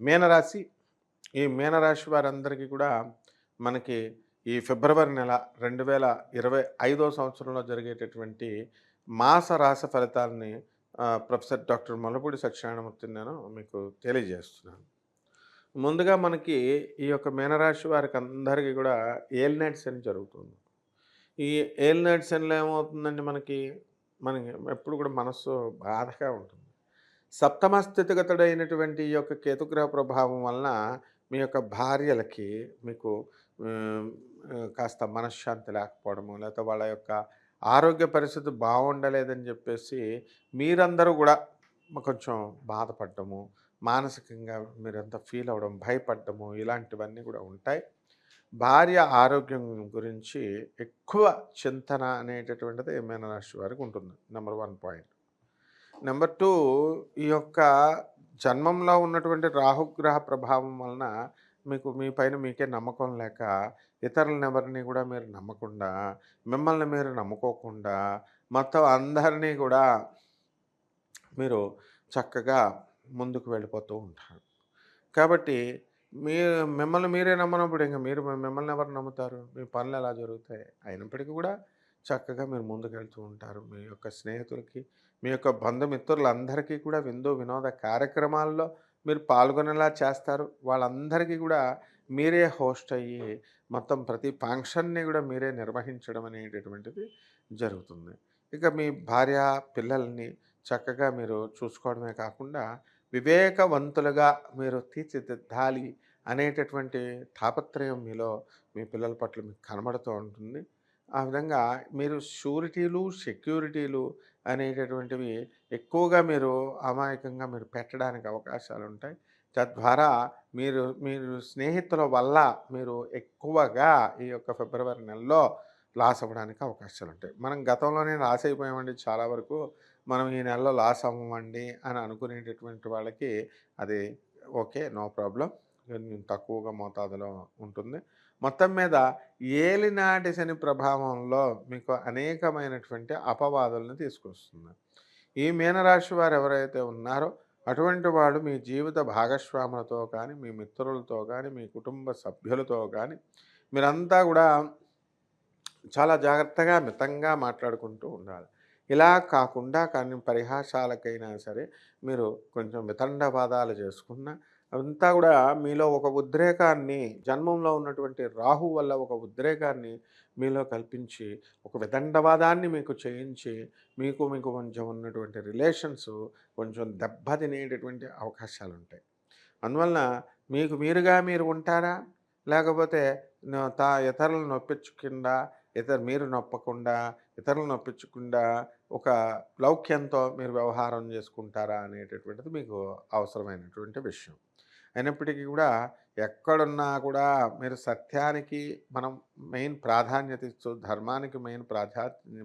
మీనరాశి. ఈ మీనరాశి వారందరికీ కూడా మనకి ఈ ఫిబ్రవరి నెల రెండు వేల ఇరవై ఐదో సంవత్సరంలో జరిగేటటువంటి మాస రాశి ఫలితాలని ప్రొఫెసర్ డాక్టర్ మల్లపూడి సత్యనారాయణమూర్తి నేను మీకు తెలియజేస్తున్నాను. ముందుగా మనకి ఈ యొక్క మీనరాశి వారికి అందరికీ కూడా ఏలినైట్ శని జరుగుతుంది. ఈ ఏలినైట్ శనిలో ఏమవుతుందండి మనకి? మనకి ఎప్పుడు కూడా మనస్సు బాధగా ఉంటుంది. సప్తమ స్థితిగతుడైనటువంటి ఈ యొక్క కేతుగ్రహ ప్రభావం వలన మీ యొక్క భార్యలకి మీకు కాస్త మనశ్శాంతి లేకపోవడము లేకపోతే వాళ్ళ యొక్క ఆరోగ్య పరిస్థితి బాగుండలేదని చెప్పేసి మీరందరూ కూడా కొంచెం బాధపడ్డము మానసికంగా మీరంతా ఫీల్ అవ్వడం భయపడ్డము ఇలాంటివన్నీ కూడా ఉంటాయి. భార్య ఆరోగ్యం గురించి ఎక్కువ చింతన అనేటటువంటిది ఏమైనా రాశి వారికి ఉంటుంది number one point number two ఈ యొక్క జన్మంలో ఉన్నటువంటి రాహుగ్రహ ప్రభావం వలన మీకు మీ పైన మీకే నమ్మకం లేక ఇతరులను ఎవరిని కూడా మీరు నమ్మకుండా మిమ్మల్ని మీరు నమ్ముకోకుండా మొత్తం అందరినీ కూడా మీరు చక్కగా ముందుకు వెళ్ళిపోతూ ఉంటారు. కాబట్టి మీరు మిమ్మల్ని మీరే నమ్మనప్పుడు ఇంకా మీరు మిమ్మల్ని ఎవరు నమ్ముతారు? మీ పనులు ఎలా జరుగుతాయి? అయినప్పటికీ కూడా చక్కగా మీరు ముందుకెళ్తూ ఉంటారు. మీ యొక్క స్నేహితులకి మీ యొక్క బంధుమిత్రులందరికీ కూడా విందు వినోద కార్యక్రమాల్లో మీరు పాల్గొనేలా చేస్తారు. వాళ్ళందరికీ కూడా మీరే హోస్ట్ అయ్యి మొత్తం ప్రతి ఫంక్షన్ని కూడా మీరే నిర్వహించడం అనేటటువంటిది జరుగుతుంది. ఇక మీ భార్య పిల్లల్ని చక్కగా మీరు చూసుకోవడమే కాకుండా వివేకవంతులుగా మీరు తీర్చిదిద్దాలి అనేటటువంటి తాపత్రయం మీలో మీ పిల్లల పట్ల మీకు కనబడుతూ ఉంటుంది. ఆ విధంగా మీరు షూరిటీలు సెక్యూరిటీలు అనేటటువంటివి ఎక్కువగా మీరు అమాయకంగా మీరు పెట్టడానికి అవకాశాలు ఉంటాయి తద్వారా మీరు మీరు స్నేహితుల వల్ల మీరు ఎక్కువగా ఈ యొక్క ఫిబ్రవరి నెలలో లాస్ అవ్వడానికి అవకాశాలు ఉంటాయి మనం గతంలోనే లాస్ అయిపోయామండి చాలా వరకు. మనం ఈ నెలలో లాస్ అవ్వమండి అని అనుకునేటటువంటి వాళ్ళకి అది ఓకే నో ప్రాబ్లం. తక్కువగా మోతాదులో ఉంటుంది. మొత్తం మీద ఏలినాటి శని ప్రభావంలో మీకు అనేకమైనటువంటి అపవాదులను తీసుకొస్తుంది. ఈ మీనరాశి వారు ఎవరైతే ఉన్నారో అటువంటి వాడు మీ జీవిత భాగస్వాములతో కానీ మీ మిత్రులతో కానీ మీ కుటుంబ సభ్యులతో కానీ మీరంతా కూడా చాలా జాగ్రత్తగా మితంగా మాట్లాడుకుంటూ ఉండాలి. ఇలా కాకుండా కానీ పరిహాసాలకైనా సరే మీరు కొంచెం మితండవాదాలు చేసుకున్న అంతా కూడా మీలో ఒక ఉద్రేకాన్ని జన్మంలో ఉన్నటువంటి రాహు వల్ల ఒక ఉద్రేకాన్ని మీలో కల్పించి ఒక విదండవాదాన్ని మీకు చేయించి మీకు మీకు కొంచెం ఉన్నటువంటి రిలేషన్స్ కొంచెం దెబ్బతినేటటువంటి అవకాశాలు ఉంటాయి అందువలన మీకు మీరుగా మీరు ఉంటారా? లేకపోతే తా ఇతరులను నొప్పించకుండా ఇతర మీరు నొప్పకుండా ఇతరులను నొప్పించకుండా ఒక లౌక్యంతో మీరు వ్యవహారం చేసుకుంటారా అనేటటువంటిది మీకు అవసరమైనటువంటి విషయం. అయినప్పటికీ కూడా ఎక్కడున్నా కూడా మీరు సత్యానికి మనం మెయిన్ ప్రాధాన్యత ఇస్తూ ధర్మానికి మెయిన్ ప్రాధా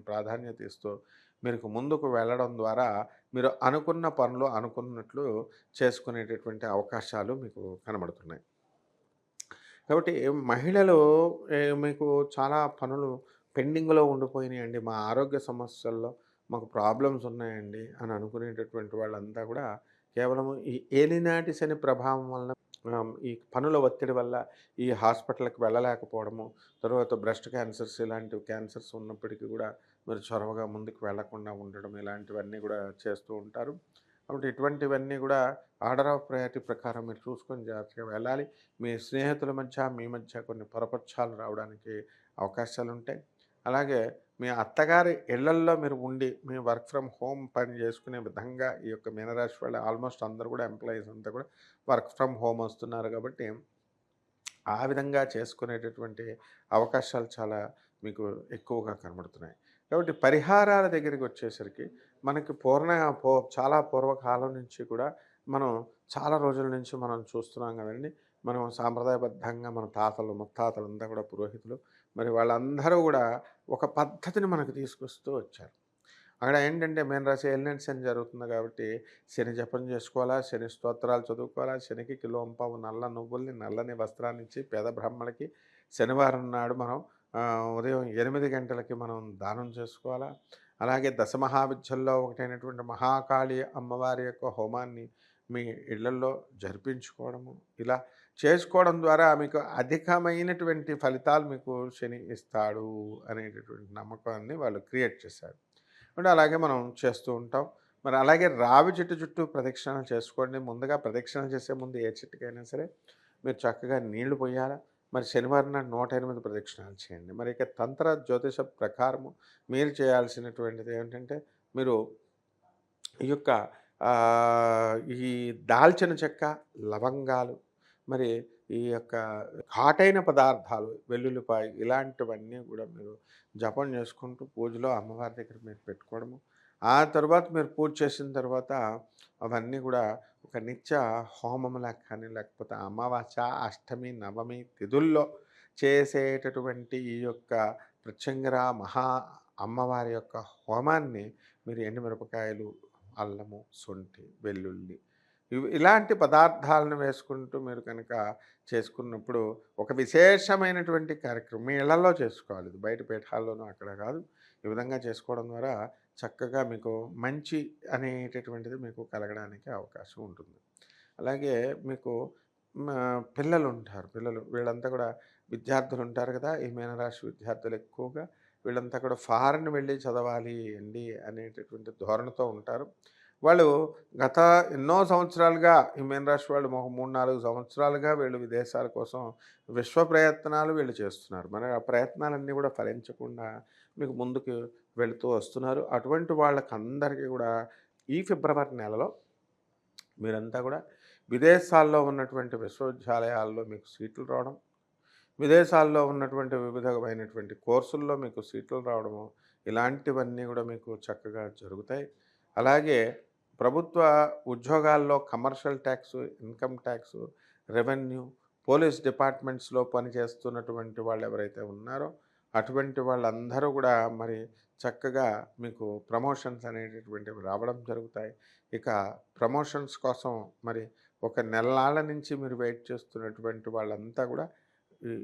ప్రాధాన్యత ఇస్తూ మీరు ముందుకు వెళ్ళడం ద్వారా మీరు అనుకున్న పనులు అనుకున్నట్లు చేసుకునేటటువంటి అవకాశాలు మీకు కనబడుతున్నాయి. కాబట్టి మహిళలు మీకు చాలా పనులు పెండింగ్లో ఉండిపోయినాయండి. మా ఆరోగ్య సమస్యల్లో మాకు ప్రాబ్లమ్స్ ఉన్నాయండి అని అనుకునేటటువంటి వాళ్ళంతా కూడా కేవలం ఈ ఏలినాటి శని ప్రభావం వలన ఈ పనుల ఒత్తిడి వల్ల ఈ హాస్పిటల్కి వెళ్ళలేకపోవడము తర్వాత బ్రెస్ట్ క్యాన్సర్స్ ఇలాంటి క్యాన్సర్స్ ఉన్నప్పటికీ కూడా మీరు చొరవగా ముందుకు వెళ్ళకుండా ఉండడం ఇలాంటివన్నీ కూడా చేస్తూ ఉంటారు. కాబట్టి ఇటువంటివన్నీ కూడా ఆర్డర్ ఆఫ్ ప్రయారిటీ ప్రకారం మీరు చూసుకొని జాగ్రత్తగా వెళ్ళాలి. మీ స్నేహితుల మధ్య మీ మధ్య కొన్ని పొరపక్షాలు రావడానికి అవకాశాలు ఉంటాయి అలాగే మీ అత్తగారి ఇళ్ళల్లో మీరు ఉండి మీ వర్క్ ఫ్రమ్ హోమ్ పని చేసుకునే విధంగా ఈ యొక్క మీనరాశి వాళ్ళు ఆల్మోస్ట్ అందరూ కూడా ఎంప్లాయీస్ అంతా కూడా వర్క్ ఫ్రమ్ హోమ్ వస్తున్నారు కాబట్టి ఆ విధంగా చేసుకునేటటువంటి అవకాశాలు చాలా మీకు ఎక్కువగా కనబడుతున్నాయి. కాబట్టి పరిహారాల దగ్గరికి వచ్చేసరికి మనకి పూర్ణ పో చాలా పూర్వకాలం నుంచి కూడా మనం చాలా రోజుల నుంచి మనం చూస్తున్నాం కదండి. మనం సాంప్రదాయబద్ధంగా మన తాతలు ముత్తాతలు అంతా కూడా పురోహితులు మరి వాళ్ళందరూ కూడా ఒక పద్ధతిని మనకు తీసుకొస్తూ వచ్చారు. అక్కడ ఏంటంటే మెయిన్ రాశి ఎలినెంట్స్ శని జరుగుతుంది కాబట్టి శని జపం చేసుకోవాలా శని స్తోత్రాలు చదువుకోవాలా శనికి కిలోంపావు నల్ల నువ్వుల్ని నల్లని వస్త్రాన్ని ఇచ్చి పేద బ్రాహ్మణకి శనివారం నాడు మనం ఉదయం ఎనిమిది గంటలకి మనం దానం చేసుకోవాలా. అలాగే దశమహావిద్యల్లో ఒకటైనటువంటి మహాకాళి అమ్మవారి యొక్క హోమాన్ని మీ ఇళ్ళలో జరిపించుకోవడము ఇలా చేసుకోవడం ద్వారా మీకు అధికమైనటువంటి ఫలితాలు మీకు శని ఇస్తాడు అనేటటువంటి నమ్మకాన్ని వాళ్ళు క్రియేట్ చేశారు. అంటే అలాగే మనం చేస్తూ ఉంటాం. మరి అలాగే రావి చెట్టు చుట్టూ ప్రదక్షిణ చేసుకోండి. ముందుగా ప్రదక్షిణ చేసే ముందు ఏ చెట్టుకైనా సరే మీరు చక్కగా నీళ్ళు పోయాలా? మరి శనివారం నాడు నూట ఎనిమిది ప్రదక్షిణాలు చేయండి. మరి ఇక తంత్ర జ్యోతిష ప్రకారము మీరు చేయాల్సినటువంటిది ఏంటంటే మీరు ఈ యొక్క ఈ దాల్చిన చెక్క లవంగాలు మరి ఈ యొక్క ఘాటైన పదార్థాలు వెల్లుల్లిపాయ ఇలాంటివన్నీ కూడా మీరు జపం చేసుకుంటూ పూజలో అమ్మవారి దగ్గర మీరు పెట్టుకోవడము. ఆ తర్వాత మీరు పూజ చేసిన తర్వాత అవన్నీ కూడా ఒక నిత్య హోమములా కానీ లేకపోతే అమావాస్య అష్టమి నవమి తిథుల్లో చేసేటటువంటి ఈ యొక్క ప్రత్యంగర మహా అమ్మవారి యొక్క హోమాన్ని మీరు ఎండుమిరపకాయలు అల్లము శొంఠి వెల్లుల్లి ఇవి ఇలాంటి పదార్థాలను వేసుకుంటూ మీరు కనుక చేసుకున్నప్పుడు ఒక విశేషమైనటువంటి కార్యక్రమం మీ ఇళ్ళలో చేసుకోవాలి. ఇది బయట పీఠాల్లోనూ అక్కడ కాదు. ఈ విధంగా చేసుకోవడం ద్వారా చక్కగా మీకు మంచి అనేటటువంటిది మీకు కలగడానికి అవకాశం ఉంటుంది. అలాగే మీకు పిల్లలు ఉంటారు పిల్లలు వీళ్ళంతా కూడా విద్యార్థులు ఉంటారు కదా. ఈ మీనరాశి విద్యార్థులు ఎక్కువగా వీళ్ళంతా కూడా ఫారెన్ వెళ్ళి చదవాలి అండి అనేటటువంటి ధోరణితో ఉంటారు. వాళ్ళు గత ఎన్నో సంవత్సరాలుగా హిమేన్ రాష్ట్ర వాళ్ళు ఒక మూడు నాలుగు సంవత్సరాలుగా వీళ్ళు విదేశాల కోసం విశ్వ ప్రయత్నాలు వీళ్ళు చేస్తున్నారు. మరి ఆ ప్రయత్నాలన్నీ కూడా ఫలించకుండా మీకు ముందుకు వెళుతూ వస్తున్నారు. అటువంటి వాళ్ళకందరికీ కూడా ఈ ఫిబ్రవరి నెలలో మీరంతా కూడా విదేశాల్లో ఉన్నటువంటి విశ్వవిద్యాలయాల్లో మీకు సీట్లు రావడం విదేశాల్లో ఉన్నటువంటి వివిధమైనటువంటి కోర్సుల్లో మీకు సీట్లు రావడము ఇలాంటివన్నీ కూడా మీకు చక్కగా జరుగుతాయి. అలాగే ప్రభుత్వ ఉద్యోగాల్లో commercial tax income tax revenue police డిపార్ట్మెంట్స్లో పనిచేస్తున్నటువంటి వాళ్ళు ఎవరైతే ఉన్నారో అటువంటి వాళ్ళందరూ కూడా మరి చక్కగా మీకు ప్రమోషన్స్ అనేటటువంటివి రావడం జరుగుతాయి. ఇక ప్రమోషన్స్ కోసం మరి ఒక నెలల నుంచి మీరు వెయిట్ చేస్తున్నటువంటి వాళ్ళంతా కూడా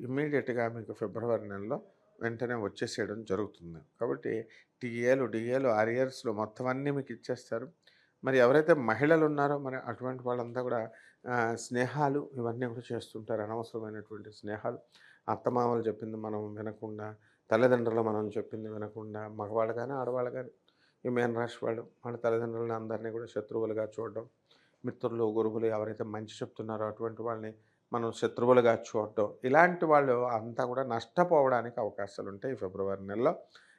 ఇమ్మీడియట్గా మీకు ఫిబ్రవరి నెలలో వెంటనే వచ్చేసేయడం జరుగుతుంది. కాబట్టి టీఏలు డిఏలు ఆరియర్స్లు మొత్తం అన్నీ మీకు ఇచ్చేస్తారు. మరి ఎవరైతే మహిళలు ఉన్నారో మరి అటువంటి వాళ్ళంతా కూడా స్నేహాలు ఇవన్నీ కూడా చేస్తుంటారు. అనవసరమైనటువంటి స్నేహాలు. అత్తమామలు చెప్పింది మనం వినకుండా తల్లిదండ్రులు మనం చెప్పింది వినకుండా మగవాళ్ళు కానీ ఆడవాళ్ళు కానీ ఈ మేన రాశి వాళ్ళు వాళ్ళ తల్లిదండ్రులను అందరినీ కూడా శత్రువులుగా చూడడం మిత్రులు గురువులు ఎవరైతే మంచి చెప్తున్నారో అటువంటి వాళ్ళని మనం శత్రువులుగా చూడటం ఇలాంటి వాళ్ళు అంతా కూడా నష్టపోవడానికి అవకాశాలు ఉంటాయి ఈ ఫిబ్రవరి నెలలో.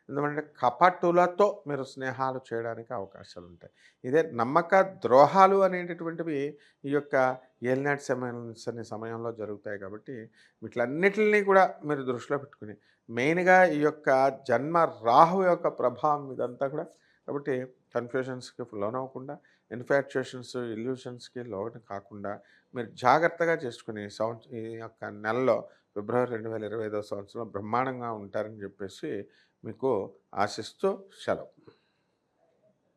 ఎందుకంటే కపటులతో మీరు స్నేహాలు చేయడానికి అవకాశాలు ఉంటాయి ఇదే నమ్మక ద్రోహాలు అనేటటువంటివి ఈ యొక్క ఏలినాటి సమయం అనే సమయంలో జరుగుతాయి కాబట్టి వీటిలన్నిటిని కూడా మీరు దృష్టిలో పెట్టుకుని మెయిన్గా ఈ యొక్క జన్మ రాహు యొక్క ప్రభావం ఇదంతా కూడా కాబట్టి కన్ఫ్యూషన్స్కి లోనవ్వకుండా ఇన్ఫాక్చుయేషన్స్ ఇల్యూషన్స్కి లోన్ కాకుండా మీరు జాగ్రత్తగా చేసుకుని సంవత్సరం ఈ యొక్క నెలలో ఫిబ్రవరి రెండు వేల ఇరవై ఐదో సంవత్సరం బ్రహ్మాండంగా ఉంటారని చెప్పేసి మీకు ఆశిస్తూ సెలవు.